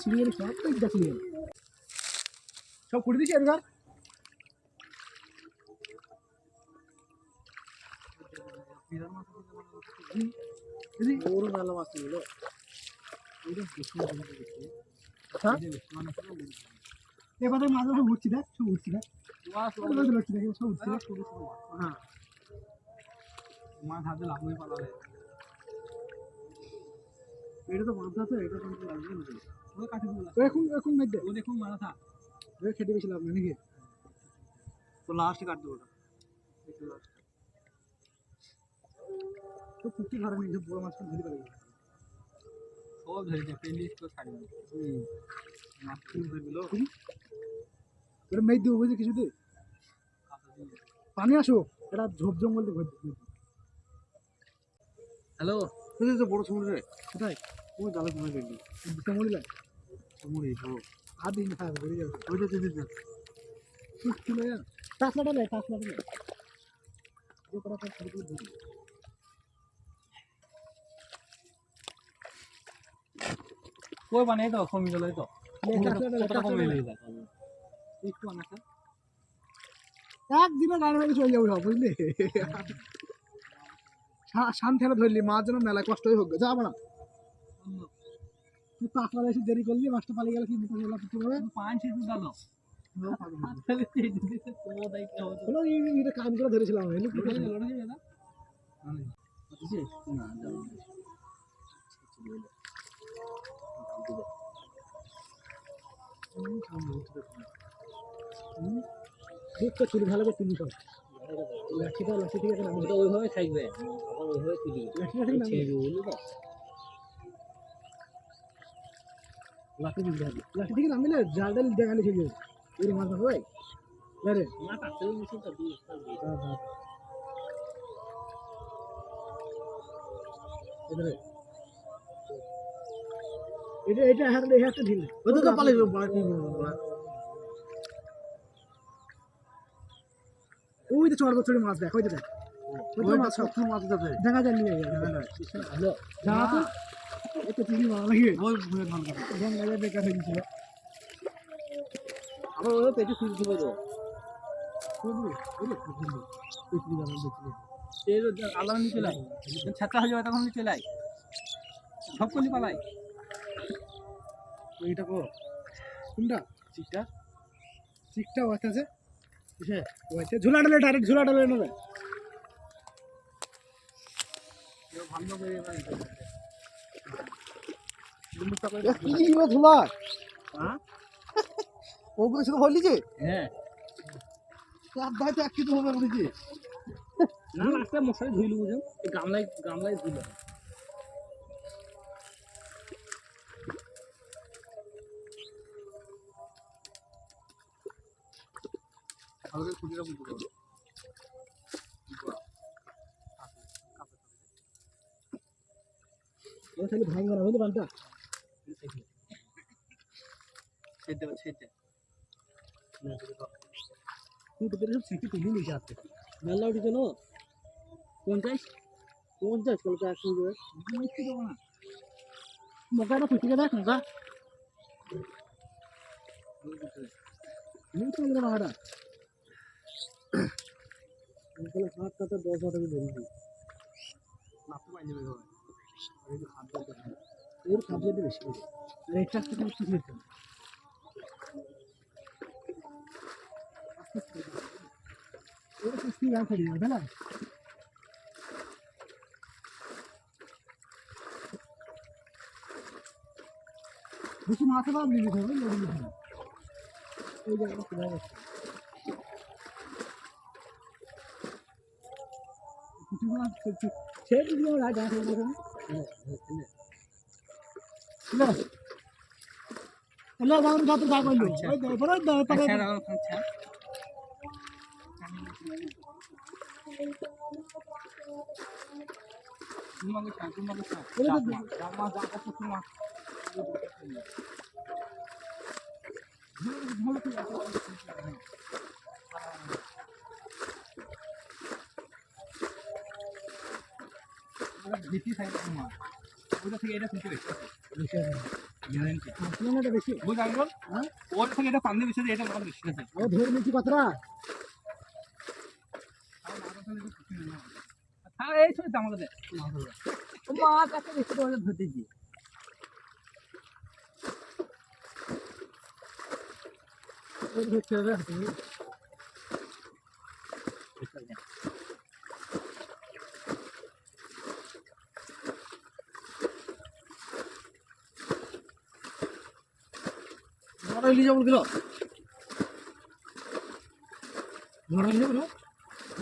ছিঁড়ে গেলে সব তো দেখলি সব করে দিছি ভালো মাছ ছিল এবারে মাঝে সব উঠছি দেখ সব উঠছি দেখ। সব উঠছি হ্যাঁ। মাছ হাতে লাফিয়ে পালালে এটা তো মাছ আছে এটা কিন্তু লাগবে না ও কাটি দিল এখন এখন মেঘ ও দেখুন মারা থাক। খেতে গেছিলাম না নাকি। তো লাস্টে কাট দেবো ওটা। লাস্ট তো পুকুর ঘরে নিয়ে বড় মাছ ধরে পারে। সব ধরে যায় পেন্ডিস তো ছাড়বে মাছ ধরে দিল তোর মেঘ দেবো বুঝলি কিছুতে? পানি আসো এটা ঝোপ জঙ্গল দিয়ে হ্যালো? বড় সমুদ্রে? কোথায়? ও জালে ঘুরে গেলি সমুদ্র লাগে সমুদ্রে তো হাত দিন না বেরিয়ে যাবে ওই তো দিদি ঠিক ছিল টাকলাটা নেই টাকলাটা নেই যে কটা ছোট ছোট ধরি কই বানাই তো। কমি গেল তো। একটু আনা একদিনে গাড়ি বাড়ি চলে যাব বুঝলি? শান ঠেলে ধরলি মেলায় কষ্টই হোক যাব না তুই টাকলা এসে দেরি করলি মাছটা পালিয়ে গেলে কি মুখে গেলা কিছু হবে পাঁচ সিটু গেল হলো করে ধরেছিলাম চুরি ভালো করে তুলি সব। লাঠিটা লাঠি ঠিক আছে ওইভাবে থাকবে ওইভাবে তুলি। লাঠিটা ঠিক না লাঠি দিতে হবে। লাঠি থেকে নামিলে জালটা দেখালে এই মাছ হয় আরে এটা এটা হাত এই হাতটা ঢিল ওই তো পালে ওই তো চড় বছরের মাছ দেখ ওই তো দেখ। মাছ যাবে। দেখা যায় চিনি লাগে। বেকার হয়ে গেছিল পেটে দিবে তো। আল্লাহ নিচে লাই ছাত্রা হয়ে যাবে তখন নিচে লাই সব করলি পালাই এইটা কো কোনটা? ওয়াতে আছে ওয়াতে ঝুলা ডালে ডাইরেক্ট ঝুলা ডালে নেবে। ভালো করে কি ঝুলা হ্যাঁ? ওগুলো শুধু বললি যে? হ্যাঁ। এক ভাই তো এক কিছু হবে বলেছি না একটা মশারি ধুইলু বুঝুন। গামলায় গামলায় ধুইল। আমাদের খুঁটিটা বুঝতে পারব ও ভাঙবে না বুঝলি বালটা? ছেড়ে দেবে ছেড়ে দেবে তুই তো সব সিটি তুলি নিয়ে যাচ্ছে। মেলা উঠেছে না? পঞ্চাশ? পঞ্চাশ কলকা একশো দেবে না মোকাটা ফুটিকে দেখ মোকা নিয়ে চলে না হাটা তাহলে হাতটা তো দশ হাজার ধরেছি নাপতে পাই এর খাদ্যটা বেশি আর এটা বেশি মাথা ভাব নিয়ে হবে হবে এই জায়গাটা দিলে রাত দেখা হবে না না Allah bangun satu tak perlu. ওইটা থেকে এটা খুলতে বেশি বেশি বেশি হ্যাঁ ওর থেকে এটা পান্নি বেশি এটা বেশি আছে ও ধরে নিচ্ছি কতটা হ্যাঁ এই তো আমাকে দে মাছ একটা বেশি করে ধরতে দি ওই ধরতে হবে হাতে বড় ইলি যাব কিলো বড় ইলি যাব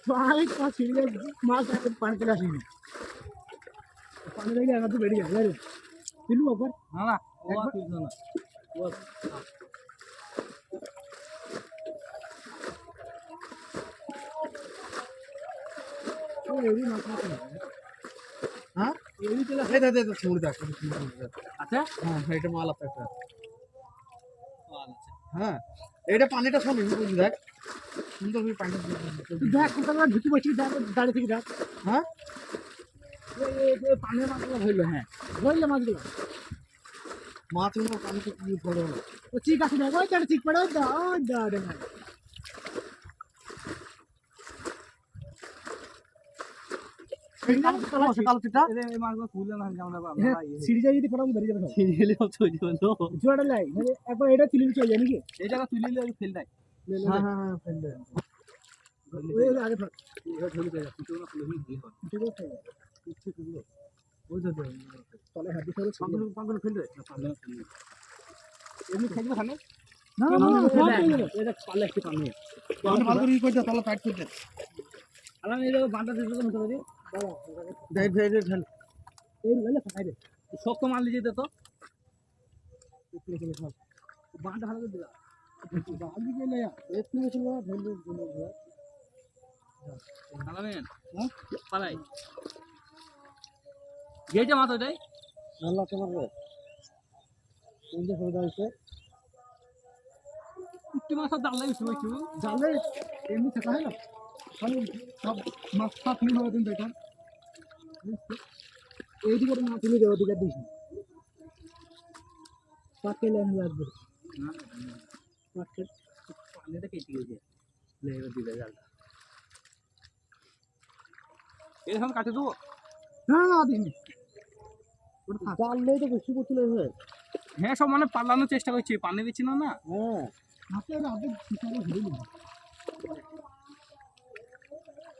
হলো ভাই মাছ ছিঁড়ে মাছ একদম পানি চলে আসেনি পানি দেখলে একা তো বেরিয়ে যাবে রে পিলু এটা পানিটা বুঝলি দেখ। সুন্দর করে পানি দেখ কোথাও ঢুকি বসি দেখ দাঁড়িয়ে থেকে দেখ। হ্যাঁ? পানির মাছগুলো হইল হ্যাঁ। ধরলে মাছগুলো। মাছগুলো পানিতে কি হলো ও চিক আছে দেখ ওই চিক পড়ে ওই দা ওই দা আমরা সিঁড়ি যদি পড়াবো বেরিয়ে যাবে সিরিয়ালে চলে যাবে জোড়া লাই মানে একবার এটা তুলে চলে যায় নাকি? এই জায়গা তুলে নিলে ফেল দেয় হ্যাঁ হ্যাঁ হ্যাঁ ফেল দে ওই আগে থাক ঝুলে যায় কিছু না খুলে নিয়ে হয় ঠিক আছে কিচ্ছু তুলো ওই তো তলে হাত দিয়ে ফেলে পাগল পাগল ফেল দে এমনি থাকবে ওখানে না না না ফেল এটা পালে একটু পানি ভালো ভালো করে ই করে দে তলে টাইট করে দে আলাম এই জায়গা দিতে তো শক্ত মাল দিয়ে যেতে তো। বাঁধ ভালো করে হ্যাঁ? পালাই। মাথা দেয়। আল্লাহ তোমার হইছে একটু মাথা একটু। জালে এমনি থাকা হয় না? সব মাছ ফাছ নিয়ে হবে কিন্তু এটা। এইদিকে না তুলে ওদিকে দিস না। পাকে লাইন লাগবে। পাকে পানিটা কেটে গেছে লেগে দিবে জালটা এরকম কাটে দেবো না না তো বেশি করতে লাগবে। হ্যাঁ সব মানে পালানোর চেষ্টা করছি পানি দিচ্ছি না না। হ্যাঁ। হাতে শিকারে নিবি এদিকে দিছিলে তোমার আগে নাচে দেখবি এক ফুট দিবি তো হ্যাঁ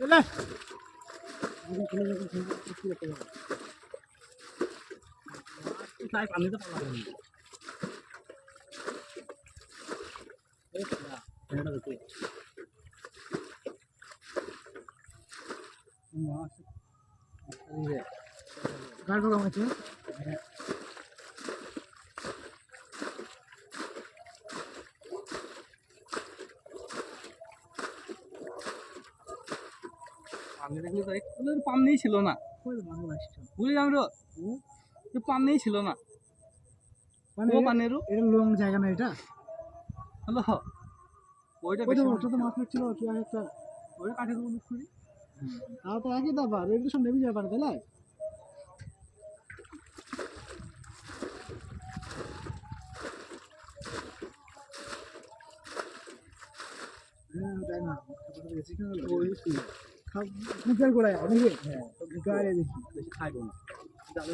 করে কান কর কান করে ই কর কান করে দে এটা সাথে দিয়ে এই চলে দেখে হ্যাঁ হ্যাঁ ডাক্তার চলে আগে চলে যাবে কি করতে হবে তাই পানিতে পালাবো না এই না এটা দেখো মাছ এই যে গাড়ি প্রোগ্রাম আছে পানি দেখলে তো একটু পানি ছিল না। কই মাছ আসছে। বুঝলি আমরা পানি ছিল না। মানে ও পানিরও? এটা লং জায়গা না এটা? হ্যালো। ওইটা বেশি ওটা তো মাছ ছিল কি আর একটা ওইটা কাটে দেবো বুঝলি তাও তো একই ব্যাপার এগুলো সব নেমে যাবে পারে তাই হ্যাঁ তাই না? ওই মুখের গোড়ায় নাকি হ্যাঁ। গাড়ি দেখি বেশি। খাইবো না। যাবে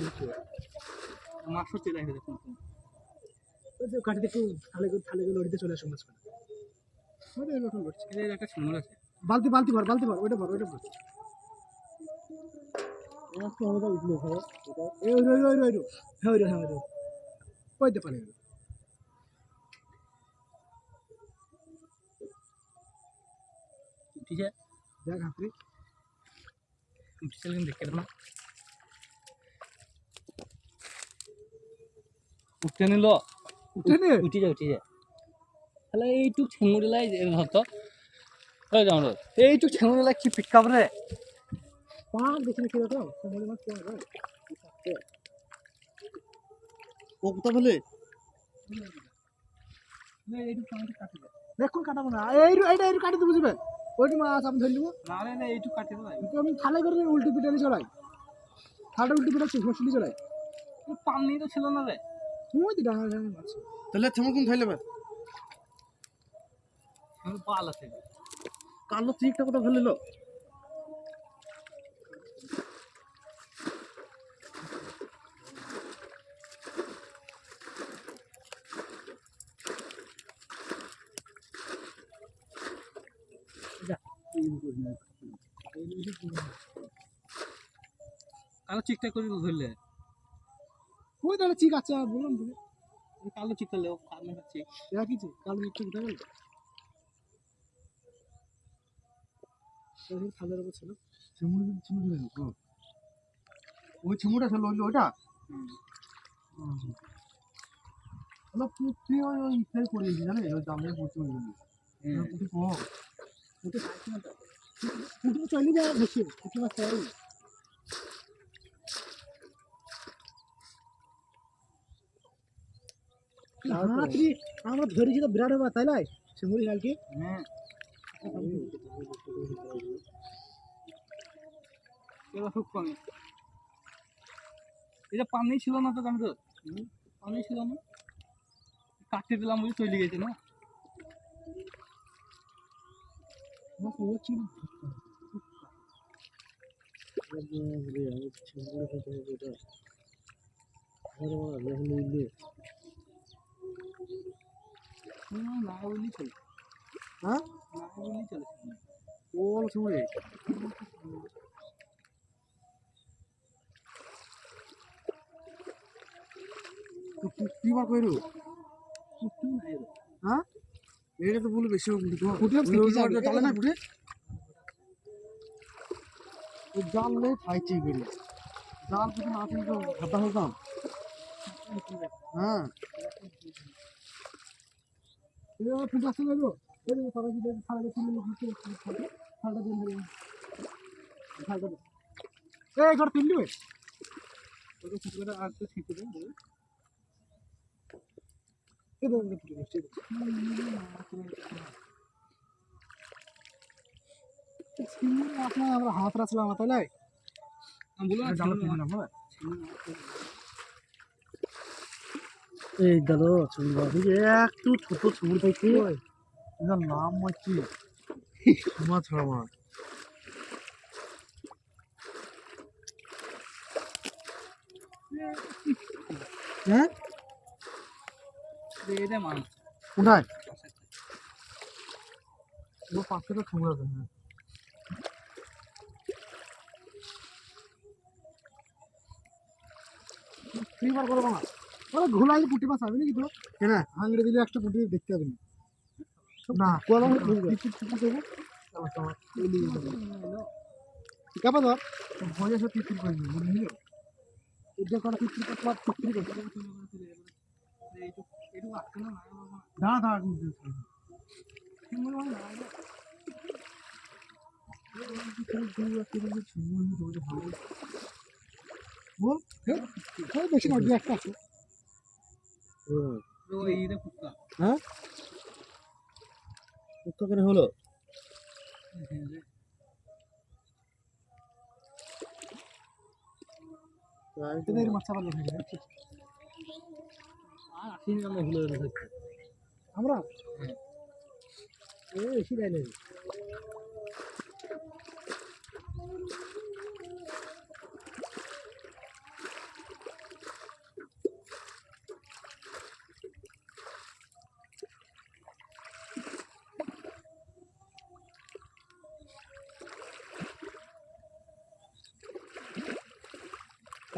মাছও চলে আসবে দেখুন। ওই যে কাঠিতে একটু থালে থালে লড়িতে চলে নতুন লড়ছে এদের একটা ছিমুর আছে। বালতি বালতি ভর বালতি ভর ওইটা ভর ওইটা ভর। আমাদের উঠল ওই হ্যাঁ ওই হ্যাঁ ওই ওইতে পারে উঠিছে দেখ উঠিছে কিন্তু দেখতে না উঠতে নিল। উঠে নে। উঠি যা উঠি যা। তাহলে এইটুক ছেঙুড়িলাই ধরতো ওই যাও এইটুক ছেঙুড়িলাই কি পিকাপ রে? পাক দেখি কীরকম সমুদ্র মাছ ও কোথা বলে? এইটুক কাটি দে। দেখুন কাটাবো না এই এইটা এই কাটিতে বুঝবে ওইটি মাছ আমি ধরে নিবো? না রে না এইটুক কাটি দে কিন্তু আমি থালে করে উল্টি পিটালি চলাই। থালটা উল্টি পিটাচ্ছি মশলি চলাই। পানি তো ছিল না রে। ওই তো ডাঙা ডাঙা মাছ। তাহলে তুমি কোন খাইলে বে পাল আছে। কালো চিকটা কোথা ফেলিল? কালো চিকটা করে ধরলে? ওই তাহলে চিক আছে আর বললাম তোকে কালো চিকটা লেও কালো চিক। একই চিক? কাল মিট্টু উঠে গেল থালের উপর ছিল। চিমুড়ি চিমুড়ি দিলেন তো ওই চিমুড়া ছিল ওই ওইটা? হলো পুঁটি ওই ওই ইসে করে দিয়েছি জানিস? ওই দামে পুঁটি ওই জন্য পুঁটি কো ওটা খাইছি না তো পুটু চলে যায় বেশি পুটু মাছ চাই আমরা ধরেছি তো বিরাট হবে তাই লাই শিমুড়ি কালকে হ্যাঁ। এবার খুব কমে। এটা পানি ছিল না তো আমি তো? পানি ছিল না? কাটতে দিলাম বুঝি তৈরি গেছে না আমার খবর ছিল হুম, না বললেই চলে হ্যাঁ না বললেই চলে ওল চিমুড়ি কি বার কইরু? হ্যাঁ? এটা তো বলে বেশি আর যাবে। জালে না ওই জাল নেই খাইছি বেরি জাল যদি না থাকতো ঘাটা হতাম হ্যাঁ। ফুট আসতে লাগল। এই যদি থালাটা তুলে নিয়ে আমরা হাত রাখলাম তাই। এই গেল চুলবাবু একটু ছোট চুল পাইছি এটার নাম হচ্ছে সোমা ছড়া মাছ হ্যাঁ? কোথায়? ও ঠুমরা আছে করব না ওরা পুটি মাছ হবে নাকি তো কেন? আংড়ে দিলে একটা পুটি দেখতে হবে না। না কোলা না, টিকিট টিকিট দেবো কাপা ধর। ভয়ে সে তিতির করে দিবি বুঝলি এটা করা পাতলা ফিফটি করছে। দাঁড়া দাঁড়া বেশি না একটা আছে হ্যাঁ করে হলো মাছ চাপা লাগে সিনেমা হলো আমরা ওই সিলাই নেই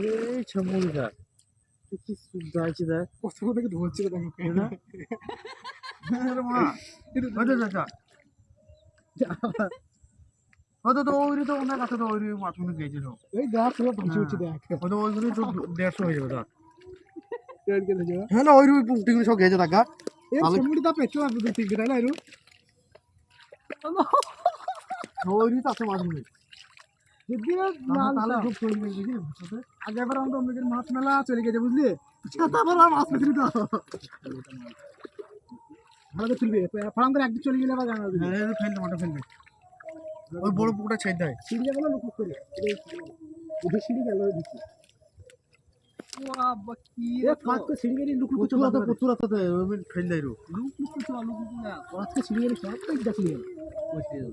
এই ছমুল গাছ কি সুন্দর আছে দেখ কত থেকে ধরছিল দেখো না আরে মা ওই তো চাচা ওই তো তো ওই তো ওনার কাছে তো ওই মাছগুলো গেছিল এই গাছ পুরো ভাসি উঠছে দেখ ওই তো ওইগুলো তো দেড়শো হয়ে যাবে তার কেন কেন যাবে হ্যাঁ না ওই পুংটিগুলো সব গেছে টাকা এই তাহলে- সমুদ্র তা পেট্রোল আর দুটো তিনটে তাই না এরু ওই তো আছে মাছগুলো যদি তাহলে লাল খুব চলে গেছে কি বুঝতে আগে এবার আমাদের অনেকের মাছ মেলা চলে গেছে বুঝলি? তারপর আর মাছ পেছনে তো। করে তুলবে ফার্ম করে একদিন চলে গেলে আবার হ্যাঁ ফেলবে মাঠে ফেলবে। ওই বড় পুকুরটা ছেড়ে দেয় সিঁড়ি গেল লুকুক করে। উঠে সিঁড়ি গেল দিচ্ছি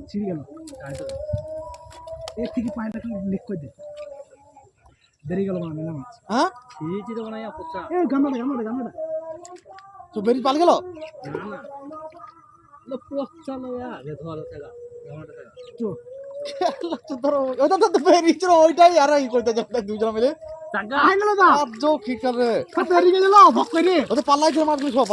সিঁড়ি গেলে এর থেকে পায়টা কি লিক করে দে দেরি গেল মানে মাছ হ্যাঁ? খেয়েছি তো না পচা এ গামলাটা গামলাটা গামলাটা। তো বেরি পাল গেল? না না। লো গামাটা লাগা চো। ধরো ওইটা তো বেরিয়েছিল ওইটাই আর এই করতে যাবে দুজন মিলে। আই দা আর জো কি করে সব দেরি গেল। ভক করে ওদের পাল্লাই ছিল মাছগুলো সব